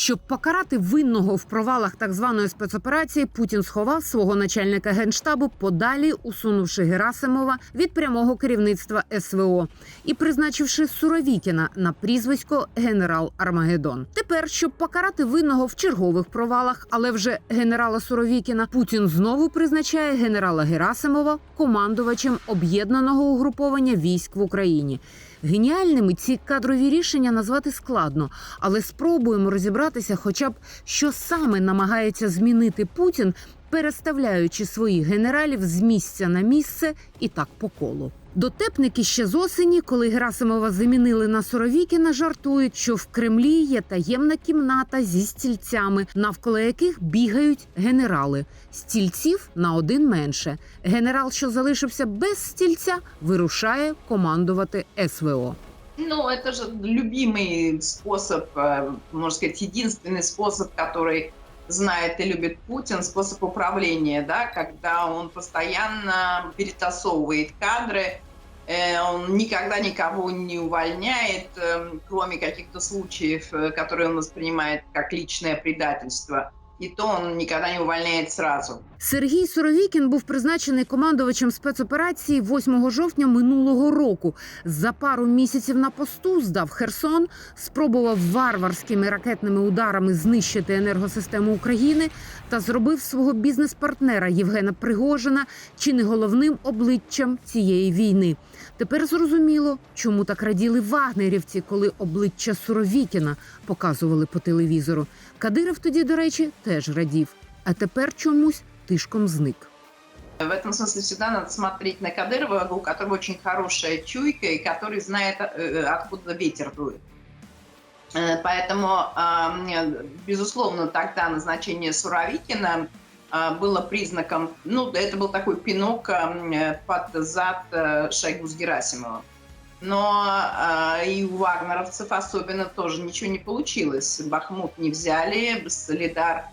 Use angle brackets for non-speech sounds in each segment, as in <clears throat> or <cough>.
Щоб покарати винного в провалах так званої спецоперації, Путін сховав свого начальника генштабу подалі, усунувши Герасимова від прямого керівництва СВО і призначивши Суровікіна на прізвисько генерал Армагеддон. Тепер, щоб покарати винного в чергових провалах, але вже генерала Суровікіна, Путін знову призначає генерала Герасимова командувачем об'єднаного угруповання військ в Україні. Геніальними ці кадрові рішення назвати складно, але спробуємо розібратися, хоча б що саме намагається змінити Путін, переставляючи своїх генералів з місця на місце і так по колу. Дотепники ще з осені, коли Герасимова замінили на Соровікіна, жартують, що в Кремлі є таємна кімната зі стільцями, навколо яких бігають генерали. Стільців на один менше. Генерал, що залишився без стільця, вирушає командувати СВО. Ну, это же любимый способ, э, можно сказать, единственный способ, который знает и любит Путин, способ управления, да, когда он постоянно перетасовывает кадры, э, он никогда никого не увольняет, э, кроме каких-то случаев, которые он воспринимает как личное предательство. И то он никогда не увольняет сразу. Сергій Соровікін був призначений командувачем спецоперації 8 жовтня минулого року. За пару місяців на посту здав Херсон, спробував варварськими ракетними ударами знищити енергосистему України та зробив свого бізнес-партнера Євгена Пригожина чи не головним обличчям цієї війни. Тепер зрозуміло, чому так раділи вагнерівці, коли обличчя Суровікіна показували по телевізору. Кадиров тоді, до речі, теж радів. А тепер чомусь тишком зник. В этом смысле всегда надо смотреть на Кадырова, у которого очень хорошая чуйка и который знает, э, откуда ветер дует. Э, Поэтому, а, безусловно, тогда назначение Суровикина а, было признаком, ну, это был такой пинок а, э, под зад э, Шойгу с Герасимовым. Но и у вагнеровцев особенно тоже ничего не получилось. Бахмут не взяли, Солидар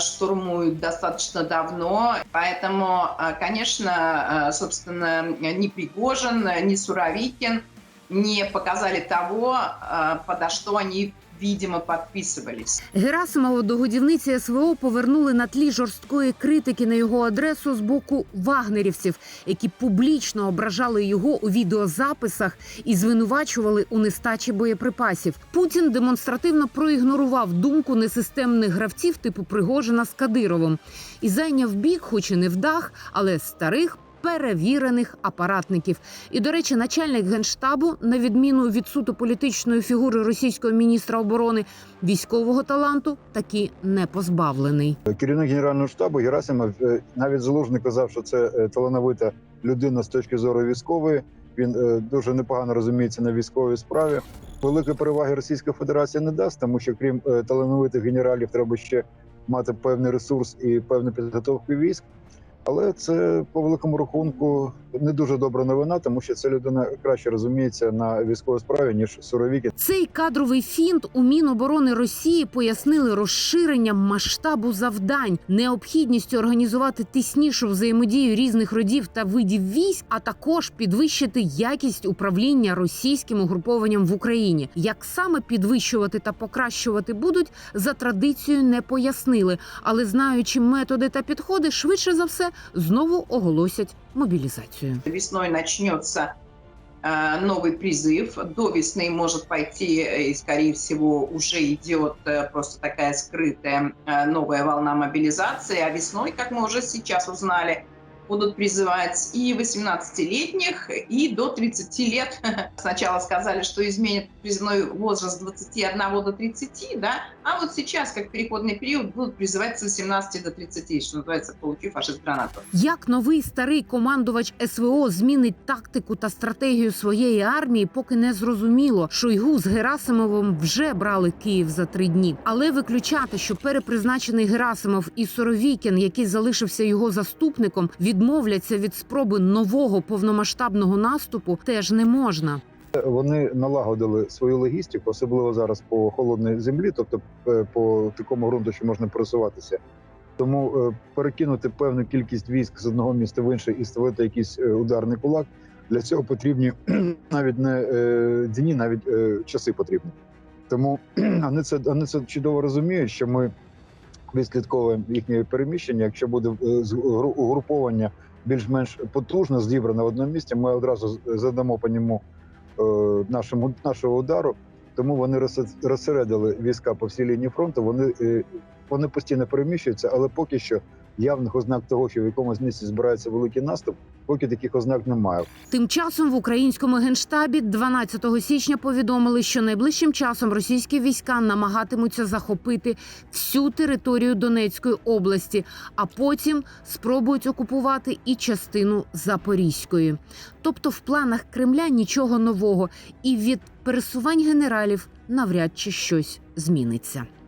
штурмуют достаточно давно. Поэтому, а, конечно, а, собственно, ни Пригожин, ни Суровикин не показали того, а, подо что они, видимо, подписывались. Герасимова до годівниці СВО повернули на тлі жорсткої критики на його адресу з боку вагнерівців, які публічно ображали його у відеозаписах і звинувачували у нестачі боєприпасів. Путін демонстративно проігнорував думку несистемних гравців типу Пригожина з Кадировим і зайняв бік, хоч і не вдах, але старих. Перевірених апаратників, і до речі, начальник генштабу, на відміну від суто політичної фігури російського міністра оборони, військового таланту таки не позбавлений. Керівник генерального штабу Герасимов е, навіть залужний казав, що це е, талановита людина з точки зору військової. Він е, дуже непогано розуміється на військовій справі. Великої переваги Російська Федерація не дасть, тому що крім талановитих генералів, треба ще мати певний ресурс і певну підготовку військ. Але це по великому рахунку не дуже добра новина, тому що ця людина краще розуміється на військовій справі ніж Суровікін. Цей кадровий фінт у Міноборони Росії пояснили розширенням масштабу завдань, необхідністю організувати тіснішу взаємодію різних родів та видів військ, а також підвищити якість управління російським угрупованням в Україні. Як саме підвищувати та покращувати будуть, за традицією не пояснили, але знаючи методи та підходи, швидше за все знову оголосять мобілізацію. Весной начнется э, новый призыв. До весны может пойти, э, и, скорее всего, уже идет э, просто такая скрытая э, новая волна мобилизации. А весной, как мы уже сейчас узнали, будут призывать и 18-летних, и до 30 лет. <laughs> Сначала сказали, что изменят призывной возраст с 21 до 30, да, а вот сейчас, как переходный период, будут призывать с 18 до 30, что называется, получив фашист гранату. Як новий старий командувач СВО змінить тактику та стратегію своєї армії, поки не зрозуміло. Шойгу з Герасимовим вже брали Київ за три дні. Але виключати, що перепризначений Герасимов і Соровікін, який залишився його заступником, відмовляться від спроби нового повномасштабного наступу, теж не можна. Вони налагодили свою логістику, особливо зараз по холодній землі, тобто е, по такому ґрунту, що можна пересуватися. Тому е, перекинути певну кількість військ з одного міста в інше і створити якийсь е, ударний кулак. Для цього потрібні <clears throat> навіть не дні, навіть часи потрібні. Тому <clears throat> вони це вони це чудово розуміють, що ми відслідковуємо їхнє переміщення. Якщо буде е, гру- угруповання більш-менш потужно зібране в одному місці, ми одразу задамо по ньому е, нашому нашого удару. Тому вони розсе- розсередили війська по всій лінії фронту. Вони, е, вони постійно переміщуються, але поки що явних ознак того, що в якомусь місці збирається великий наступ, поки таких ознак немає. Тим часом в українському генштабі 12 січня повідомили, що найближчим часом російські війська намагатимуться захопити всю територію Донецької області, а потім спробують окупувати і частину Запорізької. Тобто, в планах Кремля нічого нового, і від пересувань генералів навряд чи щось зміниться.